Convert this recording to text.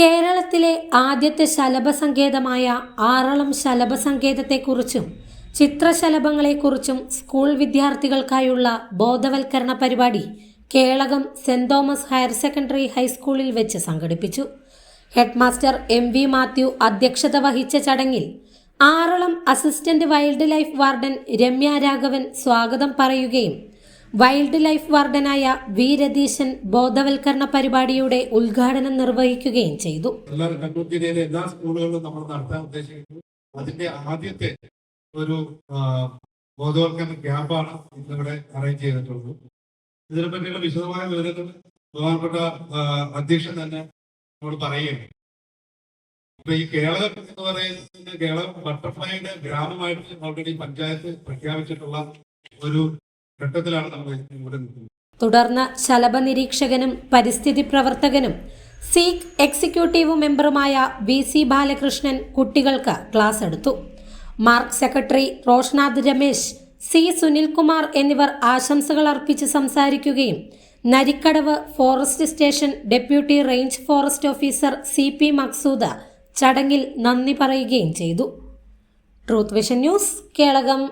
കേരളത്തിലെ ആദ്യത്തെ ശലഭസങ്കേതമായ ആറളം ശലഭസങ്കേതത്തെക്കുറിച്ചും ചിത്രശലഭങ്ങളെക്കുറിച്ചും സ്കൂൾ വിദ്യാർത്ഥികൾക്കായുള്ള ബോധവൽക്കരണ പരിപാടി കേളകം സെന്റ് തോമസ് ഹയർ സെക്കൻഡറി ഹൈസ്കൂളിൽ വെച്ച് സംഘടിപ്പിച്ചു. ഹെഡ്മാസ്റ്റർ എം വി മാത്യു അധ്യക്ഷത വഹിച്ച ചടങ്ങിൽ Aralam assistant wildlife warden Ramya Raghavan സ്വാഗതം പറയുകയും വൈൽഡ് ലൈഫ് വാർഡനായ വി രതീശൻ ബോധവൽക്കരണ പരിപാടിയുടെ ഉദ്ഘാടനം നിർവഹിക്കുകയും ചെയ്തു. ജില്ലയിലെ എല്ലാ സ്കൂളുകളിലും നമ്മൾ നടത്താൻ ഉദ്ദേശിക്കുന്നു അതിന്റെ ആദ്യത്തെ ഒരു ബോധവൽക്കരണ ക്യാമ്പാണ് ഇന്നിവിടെ അറേഞ്ച് ചെയ്തിട്ടുള്ളത്. ഇതിനെ പറ്റിയുള്ള വിശദമായ വിവരങ്ങൾ ബഹുമാനപ്പെട്ട അധ്യക്ഷൻ തന്നെ നമ്മൾ പറയുകയാണ്. ഇപ്പൊ ഈ കേരളം എന്ന് പറയുന്നത് കേരളം ബട്ടർഫ്ലൈയുടെ ഗ്രാമമായിട്ട് ഓൾറെഡി പഞ്ചായത്ത് പ്രഖ്യാപിച്ചിട്ടുള്ള ഒരു ഘട്ടത്തിലാണ് നമ്മൾ ഇവിടെ തുടർന്ന് ശലഭ നിരീക്ഷകനും പരിസ്ഥിതി പ്രവർത്തകനും സീക്ക് എക്സിക്യൂട്ടീവ് മെമ്പറുമായ വി സി ബാലകൃഷ്ണൻ കുട്ടികൾക്ക് ക്ലാസ് എടുത്തു. Mark secretary Roshnath Ramesh C Sunilkumar എന്നിവർ ആശംസകൾ അർപ്പിച്ച് സംസാരിക്കുകയും Narikkadavu forest station deputy range forest officer C P Maksooda ചടങ്ങിൽ നന്ദി പറയുകയും ചെയ്തു. Truth vision news Kelakam.